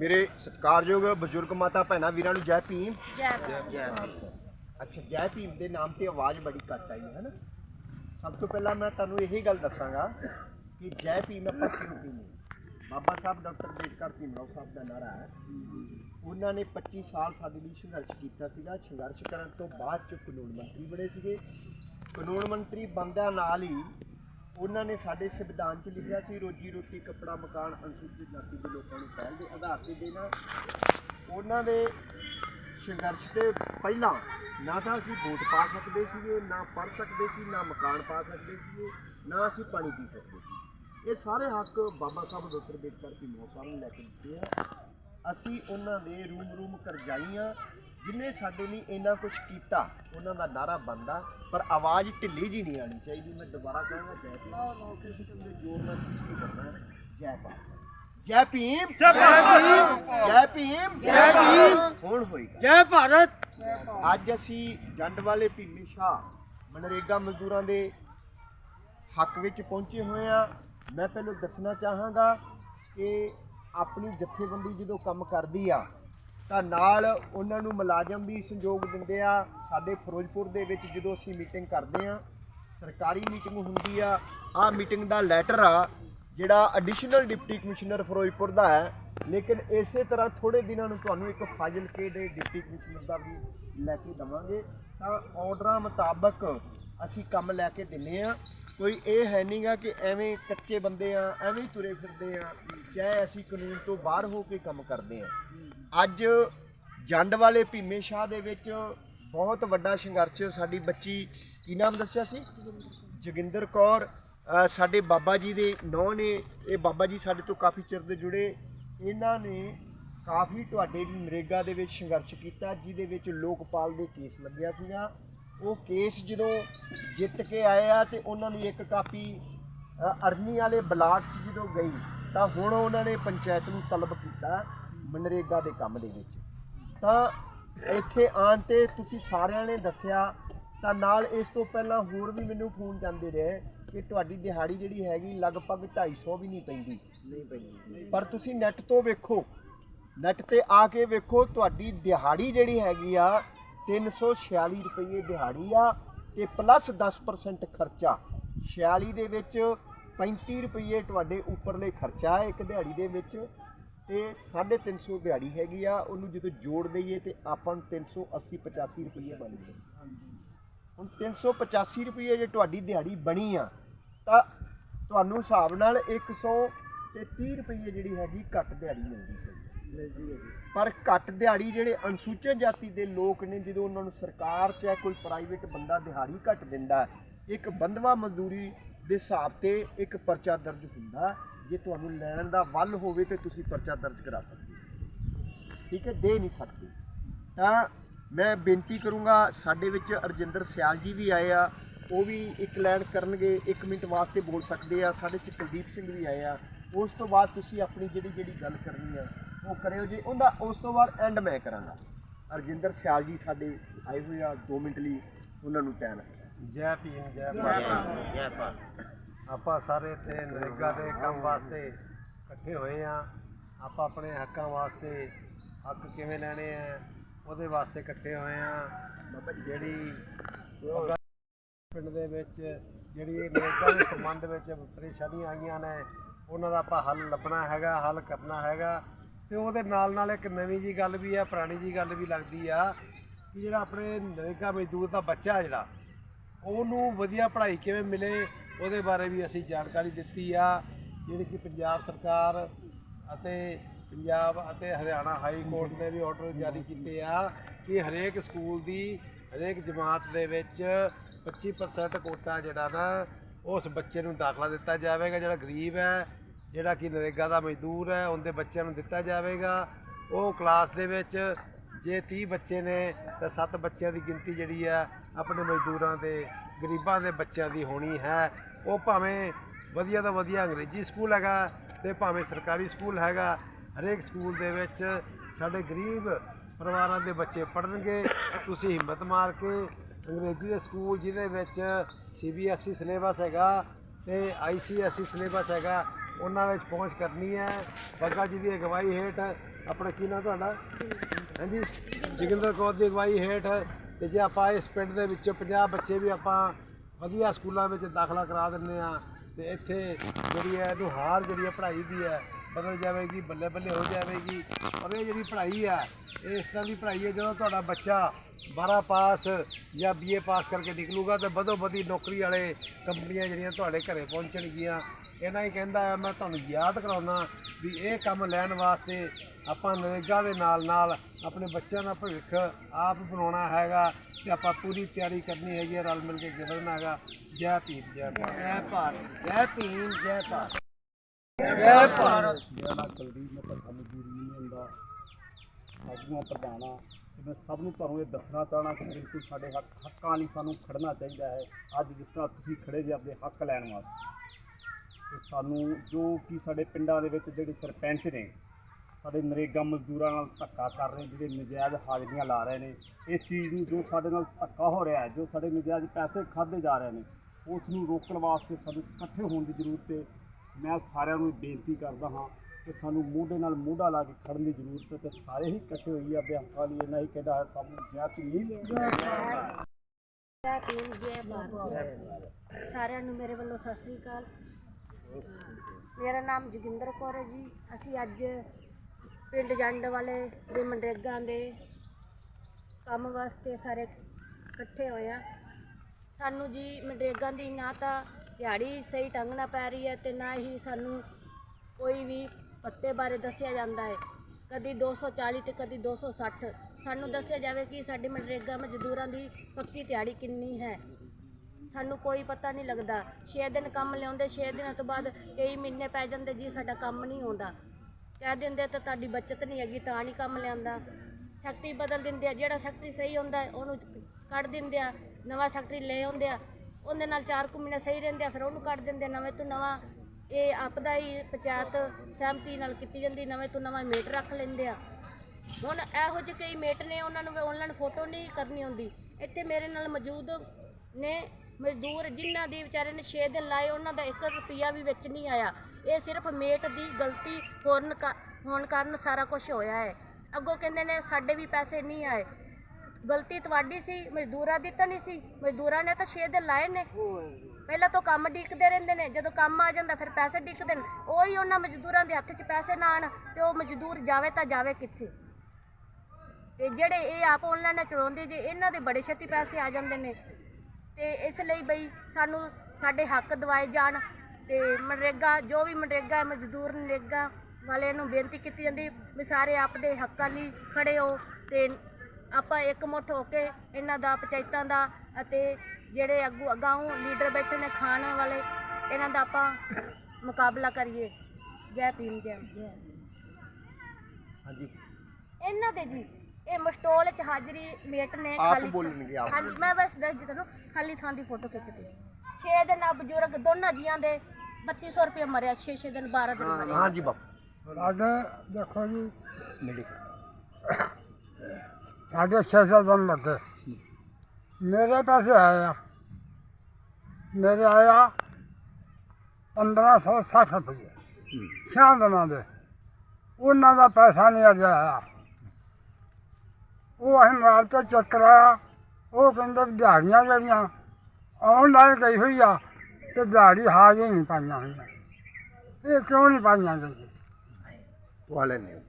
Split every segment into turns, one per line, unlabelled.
ਮੇਰੇ ਸਤਿਕਾਰਯੋਗ ਬਜ਼ੁਰਗ ਮਾਤਾ ਭੈਣਾਂ ਵੀਰਾਂ ਨੂੰ ਜੈ ਭੀਮ।
ਜੈ
ਅੱਛਾ ਜੈ ਭੀਮ ਦੇ ਨਾਮ ਤੇ ਆਵਾਜ਼ ਬੜੀ ਘੱਟ ਆਈ ਹੈ ਨਾ ਸਭ ਤੋਂ ਪਹਿਲਾਂ ਮੈਂ ਤੁਹਾਨੂੰ ਇਹੀ ਗੱਲ ਦੱਸਾਂਗਾ ਕਿ ਜੈ ਭੀਮ ਆਪਾਂ ਕਿਉਂ ਪੀਣੀ ਬਾਬਾ ਸਾਹਿਬ ਡਾਕਟਰ ਅੰਬੇਡਕਰ ਭੀਮਰਾਓ ਸਾਹਿਬ ਦਾ ਨਾਰਾ ਹੈ। ਉਹਨਾਂ ਨੇ 25 ਸਾਲ ਸਾਡੇ ਲਈ ਸੰਘਰਸ਼ ਕੀਤਾ ਸੀਗਾ। ਸੰਘਰਸ਼ ਕਰਨ ਤੋਂ ਬਾਅਦ ਚ ਕਾਨੂੰਨ ਮੰਤਰੀ ਬਣੇ ਸੀਗੇ। ਕਾਨੂੰਨ ਮੰਤਰੀ ਬੰਦਿਆਂ ਨਾਲ ਹੀ ਉਹਨਾਂ ਨੇ ਸਾਡੇ ਸੰਵਿਧਾਨ 'ਚ ਲਿਖਿਆ ਸੀ, ਰੋਜੀ ਰੋਟੀ, ਕੱਪੜਾ, ਮਕਾਨ ਅਨੁਸੂਚਿਤ ਜਾਤੀ ਦੇ ਲੋਕਾਂ ਨੂੰ ਪਹਿਲ ਦੇ ਆਧਾਰ ਤੇ ਦੇਣਾ। ਉਹਨਾਂ ਦੇ ਸੰਘਰਸ਼ ਤੇ ਪਹਿਲਾਂ ਨਾ ਤਾਂ ਅਸੀਂ ਵੋਟ ਪਾ ਸਕਦੇ ਸੀਗੇ, ਨਾ ਪੜ ਸਕਦੇ ਸੀ, ਨਾ ਮਕਾਨ ਪਾ ਸਕਦੇ ਸੀਗੇ, ਨਾ ਅਸੀਂ ਪਾਣੀ ਪੀ ਸਕਦੇ ਸੀ। ਇਹ ਸਾਰੇ ਹੱਕ ਬਾਬਾ ਸਾਹਿਬ ਡਾਕਟਰ ਅੰਬੇਡਕਰ ਦੀ ਮੌਤ ਸਾਹਿਬ ਨੇ ਲੈ ਕੇ ਦਿੱਤੇ ਆ। ਅਸੀਂ ਉਹਨਾਂ ਦੇ ਰੂਮ ਰੂਮ ਕਰਜਾਈਆਂ ਜਿਨੇ ਸਾਡੇ ਲਈ ਇੰਨਾ ਕੁਝ ਕੀਤਾ ਉਹਨਾਂ ਦਾ ਨਾਰਾ ਬੰਦਾ ਪਰ ਆਵਾਜ਼ ਢਿੱਲੀ ਜੀ ਨਹੀਂ ਆਣੀ ਚਾਹੀਦੀ। ਮੈਂ ਦੁਬਾਰਾ ਕਹਾਂਗਾ ਜੈ ਭੀਮ। ਨਾ ਨਾ ਕਿਸੇ ਦੇ ਜ਼ੋਰ ਨਾਲ ਕੁਝ ਨਹੀਂ ਕਰਨਾ। ਹੈ। ਜੈ ਭਾਰਤ। ਜੈ ਭੀਮ। ਜੈ ਭੀਮ ਜੈ ਭੀਮ। ਜੈ ਭੀਮ। ਹੁਣ ਹੋਏਗਾ।
ਜੈ ਭਾਰਤ।
ਅੱਜ ਅਸੀਂ ਜੰਡ ਵਾਲੇ ਭੀਮੀ ਸ਼ਾਹ ਮਨਰੇਗਾ ਮਜ਼ਦੂਰਾਂ ਦੇ ਹੱਕ ਵਿੱਚ ਪਹੁੰਚੇ ਹੋਏ ਆ ਮੈਂ ਪਹਿਲਾਂ ਦੱਸਣਾ ਚਾਹਾਂਗਾ ਕਿ ਆਪਣੀ ਜਥੇਬੰਦੀ ਜਦੋਂ ਕੰਮ ਕਰਦੀ ਆ ਤਾਂ ਨਾਲ ਉਹਨਾਂ ਨੂੰ ਮੁਲਾਜ਼ਮ ਵੀ ਸੰਯੋਗ ਦਿੰਦੇ ਆ। ਸਾਡੇ ਫਿਰੋਜ਼ਪੁਰ ਦੇ ਵਿੱਚ ਜਦੋਂ ਅਸੀਂ ਮੀਟਿੰਗ ਕਰਦੇ ਆ, ਸਰਕਾਰੀ ਮੀਟਿੰਗ ਹੁੰਦੀ ਆ। ਆ ਮੀਟਿੰਗ ਦਾ ਲੈਟਰ ਆ, ਜਿਹੜਾ ਐਡੀਸ਼ਨਲ ਡਿਪਟੀ ਕਮਿਸ਼ਨਰ ਫਿਰੋਜ਼ਪੁਰ ਦਾ ਹੈ। ਲੇਕਿਨ ਇਸੇ ਤਰ੍ਹਾਂ ਥੋੜੇ ਦਿਨਾਂ ਨੂੰ ਤੁਹਾਨੂੰ ਇੱਕ ਫਾਜ਼ਿਲਕੇ ਦੇ ਡਿਪਟੀ ਕਮਿਸ਼ਨਰ ਦਾ ਵੀ ਲੈ ਕੇ ਦਵਾਂਗੇ। ਤਾਂ ਆਰਡਰਾਂ ਮੁਤਾਬਕ ਅਸੀਂ ਕੰਮ ਲੈ ਕੇ ਦਿੰਨੇ ਆ। ਕੋਈ ਇਹ ਹੈ ਨਹੀਂਗਾ ਕਿ ਐਵੇਂ ਕੱਚੇ ਬੰਦੇ ਆ, ਐਵੇਂ ਹੀ ਤੁਰੇ ਫਿਰਦੇ ਆ। ਚਾਹੇ ਅਸੀਂ ਕਾਨੂੰਨ ਤੋਂ ਬਾਹਰ ਹੋ ਕੇ ਕੰਮ ਕਰਦੇ ਆ। ਅੱਜ ਜੰਡ ਵਾਲੇ ਭੀਮੇ ਸ਼ਾਹ ਦੇ ਵਿੱਚ ਬਹੁਤ ਵੱਡਾ ਸੰਘਰਸ਼ ਸਾਡੀ ਬੱਚੀ ਕੀ ਨਾਮ ਦੱਸਿਆ ਸੀ? ਜੋਗਿੰਦਰ ਕੌਰ ਸਾਡੇ ਬਾਬਾ ਜੀ ਦੇ ਨੌ ਨੇ, ਇਹ ਬਾਬਾ ਜੀ ਸਾਡੇ ਤੋਂ ਕਾਫੀ ਚਿਰ ਦੇ ਜੁੜੇ। ਇਹਨਾਂ ਨੇ ਕਾਫੀ ਤੁਹਾਡੇ ਨਰੇਗਾ ਦੇ ਵਿੱਚ ਸੰਘਰਸ਼ ਕੀਤਾ, ਜਿਹਦੇ ਵਿੱਚ ਲੋਕਪਾਲ ਦੇ ਕੇਸ ਲੱਗਿਆ ਸੀਗਾ। ਉਹ ਕੇਸ ਜਦੋਂ ਜਿੱਤ ਕੇ ਆਏ ਆ ਤੇ ਉਹਨਾਂ ਦੀ ਇੱਕ ਕਾਪੀ ਅਰਨੀ ਵਾਲੇ ਬਲਾਕ 'ਚ ਜਦੋਂ ਗਈ, ਤਾਂ ਹੁਣ ਉਹਨਾਂ ਨੇ ਪੰਚਾਇਤ ਨੂੰ ਤਲਬ ਕੀਤਾ। ਮਨਰੇਗਾ ਦੇ ਕੰਮ ਦੇ ਵਿੱਚ। ਤਾਂ ਇੱਥੇ ਆਉਣ ਤੇ ਤੁਸੀਂ ਸਾਰਿਆਂ ਨੇ ਦੱਸਿਆ ਤਾਂ ਨਾਲ ਇਸ ਤੋਂ ਪਹਿਲਾਂ ਹੋਰ ਵੀ ਮੈਨੂੰ ਫੋਨ ਜਾਂਦੇ ਰਹੇ ਕਿ ਤੁਹਾਡੀ ਦਿਹਾੜੀ ਜਿਹੜੀ ਹੈਗੀ ਲਗਭਗ 250 ਵੀ ਨਹੀਂ ਪੈਂਦੀ। ਨਹੀਂ ਪੈਂਦੀ। ਪਰ ਤੁਸੀਂ ਨੈਟ ਤੋਂ ਵੇਖੋ ਨੈਟ ਤੇ ਆ ਕੇ ਵੇਖੋ ਤੁਹਾਡੀ ਦਿਹਾੜੀ ਜਿਹੜੀ ਹੈਗੀ ਆ 346 ਰੁਪਏ ਦਿਹਾੜੀ ਆ ਤੇ ਪਲੱਸ 10% ਖਰਚਾ। 46 ਦੇ ਵਿੱਚ 35 ਰੁਪਏ ਤੁਹਾਡੇ ਉੱਪਰਲੇ ਖਰਚਾ ਹੈ ਇੱਕ ਦਿਹਾੜੀ ਦੇ ਵਿੱਚ। ਤੇ 350 ਦਿਹਾੜੀ ਹੈਗੀ ਆ ਉਹਨੂੰ ਜਦੋਂ ਜੋੜ ਦਈਏ ਤੇ ਆਪਾਂ ਨੂੰ 380 85 ਰੁਪਏ ਬਣਦੇ ਹੁਣ 385 ਰੁਪਏ ਜੇ ਤੁਹਾਡੀ ਦਿਹਾੜੀ ਬਣੀ ਆ ਤਾਂ ਤੁਹਾਨੂੰ ਹਿਸਾਬ ਨਾਲ 100 ਤੇ 30 ਰੁਪਏ ਜਿਹੜੀ ਹੈਗੀ ਘੱਟ ਦਿਹਾੜੀ ਮਿਲਦੀ ਹੈ। ਪਰ ਘੱਟ ਦਿਹਾੜੀ ਜਿਹੜੇ ਅਨੁਸੂਚਿਤ ਜਾਤੀ ਦੇ ਲੋਕ ਨੇ ਜਦੋਂ ਉਹਨਾਂ ਨੂੰ ਸਰਕਾਰ ਚਾਹੇ ਕੋਈ ਪ੍ਰਾਈਵੇਟ ਬੰਦਾ ਦਿਹਾੜੀ ਘੱਟ ਦਿੰਦਾ ਇੱਕ ਬੰਦਵਾ ਮਜ਼ਦੂਰੀ ਦੇ ਹਿਸਾਬ ਤੇ ਇੱਕ ਪਰਚਾ ਦਰਜ ਹੁੰਦਾ ਜੇ ਤੁਹਾਨੂੰ ਲੈਣ ਦਾ ਵੱਲ ਹੋਵੇ ਤੇ ਤੁਸੀਂ ਪਰਚਾ ਦਰਜ ਕਰਾ ਸਕਦੇ ਹੋ। ਠੀਕ ਹੈ ਦੇ ਨਹੀਂ ਸਕਦੇ। ਤਾਂ ਮੈਂ ਬੇਨਤੀ ਕਰੂੰਗਾ ਸਾਡੇ ਵਿੱਚ ਅਰਜਿੰਦਰ ਸਿਆਲ ਜੀ ਵੀ ਆਏ ਆ ਉਹ ਵੀ ਇੱਕ ਲਾਈਨ ਕਰਨਗੇ 1 ਮਿੰਟ ਵਾਸਤੇ ਬੋਲ ਸਕਦੇ ਆ। ਸਾਡੇ ਚ ਕੁਲਦੀਪ ਸਿੰਘ ਵੀ ਆਏ ਆ। ਉਸ ਤੋਂ ਬਾਅਦ ਤੁਸੀਂ ਆਪਣੀ ਜਿਹੜੀ ਜਿਹੜੀ ਗੱਲ ਕਰਨੀ ਆ ਉਹ ਕਰਿਓ ਜੀ। ਉਹਦਾ ਉਸ ਤੋਂ ਬਾਅਦ ਐਂਡ ਮੈਂ ਕਰਾਂਗਾ। ਅਰਜਿੰਦਰ ਸਿਆਲ ਜੀ ਸਾਡੇ ਆਏ ਹੋਏ ਆ 2 ਮਿੰਟ ਲਈ ਉਹਨਾਂ ਨੂੰ ਟਾਈਮ ਹੈ
ਜੈ ਭੀਮ ਜੈ ਭਾਰਤ।
ਜੈ ਭਾਰਤ।
ਆਪਾਂ ਸਾਰੇ ਤੇ ਨਰੇਗਾ ਦੇ ਕੰਮ ਵਾਸਤੇ ਇਕੱਠੇ ਹੋਏ ਆ ਆਪਾਂ ਆਪਣੇ ਹੱਕਾਂ ਵਾਸਤੇ ਹੱਕ ਕਿਵੇਂ ਲੈਣੇ ਆ, ਉਹਦੇ ਵਾਸਤੇ ਇਕੱਠੇ ਹੋਏ ਆ ਜਿਹੜੀ ਪਿੰਡ ਦੇ ਵਿੱਚ, ਜਿਹੜੀ ਨਰੇਗਾ ਦੇ ਸੰਬੰਧ ਵਿੱਚ ਪਰੇਸ਼ਾਨੀਆਂ ਆਈਆਂ ਨੇ, ਉਹਨਾਂ ਦਾ ਆਪਾਂ ਹੱਲ ਲੱਭਣਾ ਹੈਗਾ, ਹੱਲ ਕਰਨਾ ਹੈਗਾ। ਤੇ ਉਹਦੇ ਨਾਲ ਨਾਲ ਇੱਕ ਨਵੀਂ ਜੀ ਗੱਲ ਵੀ ਆ, ਪੁਰਾਣੀ ਜੀ ਗੱਲ ਵੀ ਲੱਗਦੀ ਆ ਕਿ ਜਿਹੜਾ ਆਪਣੇ ਨਰੇਗਾ ਮਜ਼ਦੂਰ ਦਾ ਬੱਚਾ ਜਿਹੜਾ, ਉਹਨੂੰ ਵਧੀਆ ਪੜ੍ਹਾਈ ਕਿਵੇਂ ਮਿਲੇ ਉਹਦੇ ਬਾਰੇ ਵੀ ਅਸੀਂ ਜਾਣਕਾਰੀ ਦਿੱਤੀ ਆ, ਜਿਹੜੀ ਕਿ ਪੰਜਾਬ ਸਰਕਾਰ ਅਤੇ ਪੰਜਾਬ ਅਤੇ ਹਰਿਆਣਾ ਹਾਈ ਕੋਰਟ ਨੇ ਵੀ ਆਰਡਰ ਜਾਰੀ ਕੀਤੇ ਆ ਕਿ ਹਰੇਕ ਸਕੂਲ ਦੀ, ਹਰੇਕ ਜਮਾਤ ਦੇ ਵਿੱਚ 25% ਕੋਟਾ ਜਿਹੜਾ ਨਾ, ਉਸ ਬੱਚੇ ਨੂੰ ਦਾਖਲਾ ਦਿੱਤਾ ਜਾਵੇਗਾ, ਜਿਹੜਾ ਗਰੀਬ ਹੈ, ਜਿਹੜਾ ਕਿ ਨਰੇਗਾ ਦਾ ਮਜ਼ਦੂਰ ਹੈ, ਉਹਦੇ ਬੱਚਿਆਂ ਨੂੰ ਦਿੱਤਾ ਜਾਵੇਗਾ। ਉਹ ਕਲਾਸ ਦੇ ਵਿੱਚ ਜੇ 30 ਬੱਚੇ ਨੇ, ਤਾਂ 7 ਬੱਚਿਆਂ ਦੀ ਗਿਣਤੀ ਜਿਹੜੀ ਆ ਆਪਣੇ ਮਜ਼ਦੂਰਾਂ ਦੇ, ਗਰੀਬਾਂ ਦੇ ਬੱਚਿਆਂ ਦੀ ਹੋਣੀ ਹੈ। ਉਹ ਭਾਵੇਂ ਵਧੀਆ ਤੋਂ ਵਧੀਆ ਅੰਗਰੇਜ਼ੀ ਸਕੂਲ ਹੈਗਾ ਤੇ ਭਾਵੇਂ ਸਰਕਾਰੀ ਸਕੂਲ ਹੈਗਾ, ਹਰੇਕ ਸਕੂਲ ਦੇ ਵਿੱਚ ਸਾਡੇ ਗਰੀਬ ਪਰਿਵਾਰਾਂ ਦੇ ਬੱਚੇ ਪੜ੍ਹਨਗੇ। ਤੁਸੀਂ ਹਿੰਮਤ ਮਾਰ ਕੇ ਅੰਗਰੇਜ਼ੀ ਦੇ ਸਕੂਲ ਜਿਹਦੇ ਵਿੱਚ ਸੀਬੀਐਸਈ ਸਿਲੇਬਸ ਹੈਗਾ ਤੇ ਆਈਸੀਐਸਈ ਸਿਲੇਬਸ ਹੈਗਾ, ਉਹਨਾਂ ਵਿੱਚ ਪਹੁੰਚ ਕਰਨੀ ਹੈ। ਬੱਗਾ ਜੀ ਦੀ ਅਗਵਾਈ ਹੇਠ, ਆਪਣਾ ਕੀ ਨਾਂ ਤੁਹਾਡਾ? ਹਾਂਜੀ। ਜੋਗਿੰਦਰ ਕੌਰ ਦੀ ਅਗਵਾਈ ਹੇਠ ਤੇ ਜੇ ਆਪਾਂ ਇਸ ਪਿੰਡ ਦੇ ਵਿੱਚੋਂ 50 ਬੱਚੇ ਵੀ ਆਪਾਂ ਵਧੀਆ ਸਕੂਲਾਂ ਵਿੱਚ ਦਾਖਲਾ ਕਰਾ ਦਿੰਦੇ ਆ ਤੇ ਇੱਥੇ ਜਿਹੜੀ ਹੈ ਇਹਨੂੰ ਹਾਰ ਜਿਹੜੀ ਹੈ ਪੜ੍ਹਾਈ ਦੀ ਹੈ ਬਦਲ ਜਾਵੇਗੀ, ਬੱਲੇ ਬੱਲੇ ਹੋ ਜਾਵੇਗੀ। ਔਰ ਇਹ ਜਿਹੜੀ ਪੜ੍ਹਾਈ ਆ, ਇਹ ਇਸ ਤਰ੍ਹਾਂ ਦੀ ਪੜ੍ਹਾਈ ਹੈ ਜਦੋਂ ਤੁਹਾਡਾ ਬੱਚਾ 12 ਪਾਸ ਜਾਂ ਬੀਏ ਪਾਸ ਕਰਕੇ ਨਿਕਲੂਗਾ ਤੇ ਵਧੋ ਵਧੀ ਨੌਕਰੀ ਵਾਲੇ ਕੰਪਨੀਆਂ ਜਿਹੜੀਆਂ ਤੁਹਾਡੇ ਘਰੇ ਪਹੁੰਚਣਗੀਆਂ। ਇਹਨਾਂ ਹੀ ਕਹਿੰਦਾ ਮੈਂ ਤੁਹਾਨੂੰ ਯਾਦ ਕਰਾਉਣਾ ਵੀ ਇਹ ਕੰਮ ਲੈਣ ਵਾਸਤੇ ਆਪਾਂ ਨਰੇਗਾ ਦੇ ਨਾਲ ਨਾਲ ਆਪਣੇ ਬੱਚਿਆਂ ਦਾ ਭਵਿੱਖ ਆਪ ਬਣਾਉਣਾ ਹੈਗਾ ਤੇ ਆਪਾਂ ਪੂਰੀ ਤਿਆਰੀ ਕਰਨੀ ਹੈਗੀ ਹੈ ਰਲ ਮਿਲ ਕੇ ਅੱਗੇ ਵਧਣਾ ਹੈਗਾ। ਜੈ ਭੀਮ, ਜੈ ਭਾਰਤ।
ਜੈ ਭਾਰਤ, ਜੈ ਭੀਮ, ਜੈ ਭਾਰਤ।
ਜੈ ਭਾਰਤ।
ਕੁਲਦੀਪ ਮੈਂ ਪ੍ਰਧਾਨ ਮਜ਼ਦੂਰ ਯੂਨੀਅਨ ਦਾ ਆਗੂਆਂ ਪ੍ਰਧਾਨ ਮੈਂ ਸਭ ਨੂੰ ਤੁਹਾਨੂੰ ਇਹ ਦੱਸਣਾ ਚਾਹਣਾ ਕਿ ਬਿਲਕੁਲ ਸਾਡੇ ਹੱਕ ਹੱਕਾਂ ਲਈ ਸਾਨੂੰ ਖੜਨਾ ਚਾਹੀਦਾ ਹੈ। ਅੱਜ ਜਿਸ ਤਰ੍ਹਾਂ ਤੁਸੀਂ ਖੜੇ ਜੇ ਆਪਣੇ ਹੱਕ ਲੈਣ ਵਾਸਤੇ ਸਾਨੂੰ ਜੋ ਕਿ ਸਾਡੇ ਪਿੰਡਾਂ ਦੇ ਵਿੱਚ ਜਿਹੜੇ ਸਰਪੰਚ ਨੇ ਸਾਡੇ ਨਰੇਗਾ ਮਜ਼ਦੂਰਾਂ ਨਾਲ ਧੱਕਾ ਕਰ ਰਹੇ ਜਿਹੜੇ ਨਜਾਇਜ਼ ਹਾਜ਼ਰੀਆਂ ਲਾ ਰਹੇ ਨੇ ਇਸ ਚੀਜ਼ ਨੂੰ ਜੋ ਸਾਡੇ ਨਾਲ ਧੱਕਾ ਹੋ ਰਿਹਾ ਹੈ ਜੋ ਸਾਡੇ ਨਜਾਇਜ਼ ਪੈਸੇ ਖਾਦੇ ਜਾ ਰਹੇ ਨੇ ਉਸ ਨੂੰ ਰੋਕਣ ਵਾਸਤੇ ਸਾਨੂੰ ਇਕੱਠੇ ਹੋਣ ਦੀ ਜ਼ਰੂਰਤ ਹੈ। ਮੈਂ ਸਾਰਿਆਂ ਨੂੰ ਬੇਨਤੀ ਕਰਦਾ ਹਾਂ ਕਿ ਸਾਨੂੰ ਮੋਢੇ ਨਾਲ ਮੋਢਾ ਲਾ ਕੇ ਖੜਨ ਦੀ ਜ਼ਰੂਰਤ ਹੈ ਤੇ ਸਾਰੇ ਹੀ ਇਕੱਠੇ ਹੋਈਏ ਆਪਣੇ ਹੱਕਾਂ ਲਈ ਇਹਨਾਂ ਹੀ ਕਹਿੰਦਾ ਹੈ ਸਭ ਨੂੰ ਜੈ ਭੀਮ, ਜੈ ਭਾਰਤ।
ਸਾਰਿਆਂ ਨੂੰ ਮੇਰੇ ਵੱਲੋਂ ਸਤਿ ਸ੍ਰੀ ਅਕਾਲ। ਮੇਰਾ ਨਾਮ ਜੋਗਿੰਦਰ ਕੌਰ ਹੈ ਜੀ। ਅਸੀਂ ਅੱਜ ਪਿੰਡ ਜੰਡ ਵਾਲੇ ਦੇ ਮਨਰੇਗਾ ਦੇ ਕੰਮ ਵਾਸਤੇ ਸਾਰੇ ਇਕੱਠੇ ਹੋਏ ਆ ਸਾਨੂੰ ਜੀ ਮਨਰੇਗਾ ਦੀ ਨਾ ਤਾਂ ਦਿਹਾੜੀ ਸਹੀ ਢੰਗ ਨਾਲ ਪੈ ਰਹੀ ਹੈ ਤੇ ਨਾ ਹੀ ਸਾਨੂੰ ਕੋਈ ਵੀ ਪੱਤੇ ਬਾਰੇ ਦੱਸਿਆ ਜਾਂਦਾ ਹੈ। ਕਦੀ 240 ਤੇ ਕਦੀ 260 ਸਾਨੂੰ ਦੱਸਿਆ ਜਾਵੇ ਕਿ ਸਾਡੇ ਮਨਰੇਗਾ ਮਜ਼ਦੂਰਾਂ ਦੀ ਪੱਕੀ ਦਿਹਾੜੀ ਕਿੰਨੀ ਹੈ। ਸਾਨੂੰ ਕੋਈ ਪਤਾ ਨਹੀਂ ਲੱਗਦਾ। 6 ਦਿਨ ਕੰਮ ਲਿਆਉਂਦੇ 6 ਦਿਨਾਂ ਤੋਂ ਬਾਅਦ ਕਈ ਮਹੀਨੇ ਪੈ ਜਾਂਦੇ ਜੀ, ਸਾਡਾ ਕੰਮ ਨਹੀਂ ਹੁੰਦਾ ਕਹਿ ਦਿੰਦੇ ਤਾਂ ਤੁਹਾਡੀ ਬੱਚਤ ਨਹੀਂ ਹੈਗੀ, ਤਾਂ ਨਹੀਂ ਕੰਮ ਲਿਆਂਦਾ ਸੈਕਟਰੀ ਬਦਲ ਦਿੰਦੇ ਆ, ਜਿਹੜਾ ਸੈਕਟਰੀ ਸਹੀ ਹੁੰਦਾ ਉਹਨੂੰ ਕੱਢ ਦਿੰਦੇ ਆ, ਨਵਾਂ ਸੈਕਟਰੀ ਲੈ ਆਉਂਦੇ ਆ। ਉਹਦੇ ਨਾਲ ਚਾਰ ਕੁ ਮਹੀਨੇ ਸਹੀ ਰਹਿੰਦੇ ਆ, ਫਿਰ ਉਹਨੂੰ ਕੱਢ ਦਿੰਦੇ ਆ, ਨਵੇਂ ਤੋਂ ਨਵਾਂ ਇਹ ਆਪਦਾ ਹੀ ਪੰਚਾਇਤ ਸਹਿਮਤੀ ਨਾਲ ਕੀਤੀ ਜਾਂਦੀ, ਨਵੇਂ ਤੋਂ ਨਵਾਂ ਮੇਟ ਰੱਖ ਲੈਂਦੇ ਆ। ਹੁਣ ਇਹੋ ਜਿਹੇ ਕਈ ਮੇਟ ਨੇ, ਉਹਨਾਂ ਨੂੰ ਆਨਲਾਈਨ ਫੋਟੋ ਨਹੀਂ ਕਰਨੀ ਆਉਂਦੀ। ਇੱਥੇ ਮੇਰੇ ਨਾਲ ਮੌਜੂਦ ਨੇ, ਮਜ਼ਦੂਰ ਜਿਨ੍ਹਾਂ ਦੀ ਵਿਚਾਰੇ ਨੇ 6 ਦਿਨ ਲਾਏ, ਉਹਨਾਂ ਦਾ 1 ਰੁਪਿਆ ਵੀ ਵਿੱਚ ਨਹੀਂ ਆਇਆ। ਇਹ ਸਿਰਫ ਮੇਟ ਦੀ ਗਲਤੀ ਹੋਰਨ ਕਾ- ਹੋਣ ਕਾਰਨ ਸਾਰਾ ਕੁਝ ਹੋਇਆ ਹੈ। ਅੱਗੋਂ ਕਹਿੰਦੇ ਨੇ, ਸਾਡੇ ਵੀ ਪੈਸੇ ਨਹੀਂ ਆਏ। ਗਲਤੀ ਤੁਹਾਡੀ ਸੀ ਮਜ਼ਦੂਰਾਂ ਦੀ ਤਾਂ ਨਹੀਂ ਸੀ ਮਜ਼ਦੂਰਾਂ ਨੇ ਤਾਂ 6 ਦਿਨ ਲਾਏ ਨੇ। ਪਹਿਲਾਂ ਤਾਂ ਕੰਮ ਡੀਕਦੇ ਰਹਿੰਦੇ ਨੇ ਜਦੋਂ ਕੰਮ ਆ ਜਾਂਦਾ ਫਿਰ ਪੈਸੇ ਡੀਕਦੇ ਨੇ। ਉਹੀ ਉਹਨਾਂ ਮਜ਼ਦੂਰਾਂ ਦੇ ਹੱਥ 'ਚ ਪੈਸੇ ਨਾ ਆਣ ਤੇ ਉਹ ਮਜ਼ਦੂਰ ਜਾਵੇ ਤਾਂ ਜਾਵੇ ਕਿੱਥੇ। ਤੇ ਜਿਹੜੇ ਇਹ ਆਪ ਆਨਲਾਈਨ ਚਲਾਉਂਦੇ ਜੇ ਇਹਨਾਂ ਦੇ ਬੜੇ ਛੇਤੀ ਪੈਸੇ ਆ ਜਾਂਦੇ ਨੇ। ਤੇ ਇਸ ਲਈ ਬਈ ਸਾਨੂੰ ਸਾਡੇ ਹੱਕ ਦਿਵਾਏ ਜਾਣ ਤੇ ਮਨਰੇਗਾ ਜੋ ਵੀ ਮਨਰੇਗਾ ਮਜ਼ਦੂਰ ਨਰੇਗਾ ਵਾਲਿਆਂ ਨੂੰ ਬੇਨਤੀ ਕੀਤੀ ਜਾਂਦੀ ਵੀ ਸਾਰੇ ਆਪਦੇ ਹੱਕਾਂ ਲਈ ਖੜੇ ਹੋ ਤੇ ਆਪਾਂ ਇਕਮੁੱਠ ਹੋ ਕੇ ਇਹਨਾਂ ਦਾ ਪੰਚਾਇਤਾਂ ਦਾ ਅਤੇ ਜਿਹੜੇ ਅੱਗੂ ਅਗਾਊਂ ਲੀਡਰ ਬੈਠੇ ਨੇ ਖਾਣ ਵਾਲੇ ਇਹਨਾਂ ਦਾ ਆਪਾਂ ਮੁਕਾਬਲਾ ਕਰੀਏ। ਜੈ ਭੀਮ ਜੈ
ਹਾਂਜੀ।
ਇਹਨਾਂ ਦੇ ਜੀ ਇਹ ਮਸਟੋਲ ਚ ਹਾਜ਼ਰੀ ਮੇਟ ਨੇ
ਆਪ
ਖਾਲੀ
ਬੋਲਣਗੇ ਆਪ
ਹਾਂਜੀ ਮੈਂ ਬਸ ਦੱਸ ਦਿੱਤਾ ਤੁਹਾਨੂੰ ਖਾਲੀ ਥਾਂ ਦੀ ਫੋਟੋ ਖਿੱਚਦੀ 6 ਦਿਨ ਆ ਬਜ਼ੁਰਗ ਦੋਨਾਂ ਜੀਆਂ ਦੇ 3200 ਰੁਪਏ ਮਰਿਆ 6-6 ਦਿਨ 12 ਦਿਨ ਮਰਿਆ
ਹਾਂਜੀ ਬਾਪੂ
ਸਾਡੇ ਦੇਖੋ ਜੀ।
ਨੇੜੇ।
ਸਾਡੇ ਛੇ ਸੌ ਦਿਨ ਲੱਗੇ। ਮੇਰੇ ਪੈਸੇ ਆਏ ਆ। ਮੇਰੇ ਆਇਆ 1560 ਰੁਪਏ ਛਾਂ ਦਿਨਾਂ ਦੇ। ਉਹਨਾਂ ਦਾ ਪੈਸਾ ਨਹੀਂ ਅਜੇ ਆਇਆ। ਉਹ ਅਸੀਂ ਮਾਰ ਕੇ ਚੈੱਕ ਕਰਾਇਆ ਉਹ ਕਹਿੰਦੇ ਦਿਹਾੜੀਆਂ ਜਿਹੜੀਆਂ ਆਨਲਾਈਨ ਗਈ ਹੋਈ ਆ ਤੇ ਦਿਹਾੜੀ ਹਾਜ਼ਰ ਨਹੀਂ ਪਾਈਆਂ ਹੋਈਆਂ। ਇਹ ਕਿਉਂ ਨਹੀਂ ਪਾਈਆਂ ਗਈਆਂ?
ਵਾਲੇ ਨੇ।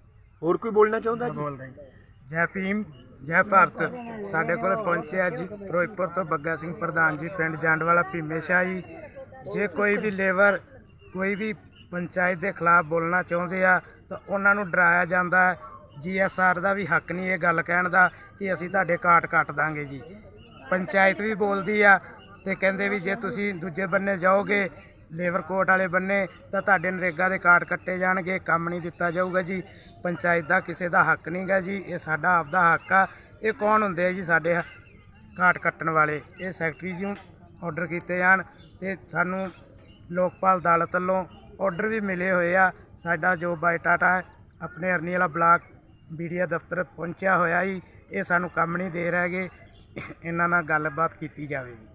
ਹੋਰ ਕੋਈ ਬੋਲਣਾ ਚਾਹੁੰਦਾ ਜੀ।
ਜੈ ਭੀਮ। ਜੈ ਭਾਰਤ। ਸਾਡੇ ਕੋਲ ਪਹੁੰਚਿਆ ਜੀ ਫਿਰੋਜ਼ਪੁਰ ਤੋਂ ਬੱਗਾ ਸਿੰਘ ਪ੍ਰਧਾਨ ਜੀ, ਪਿੰਡ ਜੰਡਵਾਲਾ ਭੀਮੇ ਸ਼ਾਹ। ਜੀ ਜੇ ਕੋਈ ਵੀ ਲੇਬਰ, ਕੋਈ ਵੀ ਪੰਚਾਇਤ ਦੇ ਖਿਲਾਫ ਬੋਲਣਾ ਚਾਹੁੰਦੇ ਆ, ਤਾਂ ਉਹਨਾਂ ਨੂੰ ਡਰਾਇਆ ਜਾਂਦਾ ਹੈ। ਜੀਐਸਆਰ ਦਾ ਵੀ ਹੱਕ ਨਹੀਂ ਇਹ ਗੱਲ ਕਹਿਣ ਦਾ ਕਿ ਅਸੀਂ ਤੁਹਾਡੇ ਕਾਟ ਕੱਟ ਦਾਂਗੇ ਜੀ। ਪੰਚਾਇਤ ਵੀ ਬੋਲਦੀ ਆ ਤੇ ਕਹਿੰਦੇ ਵੀ ਜੇ ਤੁਸੀਂ ਦੂਜੇ ਬੰਨੇ ਜਾਓਗੇ ਲੇਬਰ ਕੋਰਟ ਵਾਲੇ ਬੰਨੇ ਤਾਂ ਤੁਹਾਡੇ ਨਰੇਗਾ ਦੇ ਕਾਰਡ ਕੱਟੇ ਜਾਣਗੇ, ਕੰਮ ਨਹੀਂ ਦਿੱਤਾ ਜਾਊਗਾ ਜੀ, ਪੰਚਾਇਤ ਦਾ ਕਿਸੇ ਦਾ ਹੱਕ ਨਹੀਂਗਾ ਜੀ, ਇਹ ਸਾਡਾ ਆਪਦਾ ਹੱਕ ਆ। ਇਹ ਕੌਣ ਹੁੰਦੇ ਆ ਜੀ ਸਾਡੇ ਕਾਰਡ ਕੱਟਣ ਵਾਲੇ? ਇਹ ਸੈਕਟਰੀ ਜੀ ਨੂੰ ਆਰਡਰ ਕੀਤੇ ਜਾਣ ਤੇ ਸਾਨੂੰ ਲੋਕਪਾਲ ਅਦਾਲਤ ਵੱਲੋਂ ਆਰਡਰ ਵੀ ਮਿਲੇ ਹੋਏ ਆ। ਸਾਡਾ ਜੋ ਬਾਇਟਾਟਾ ਹੈ, ਆਪਣੇ ਅਰਨੀ ਵਾਲਾ ਬਲਾਕ ਬੀਡੀਆ ਦਫ਼ਤਰ ਪਹੁੰਚਿਆ ਹੋਇਆ ਜੀ, ਇਹ ਸਾਨੂੰ ਕੰਮ ਨਹੀਂ ਦੇ ਰਹੇਗੇ ਇਹਨਾਂ ਨਾਲ ਗੱਲਬਾਤ ਕੀਤੀ ਜਾਵੇਗੀ।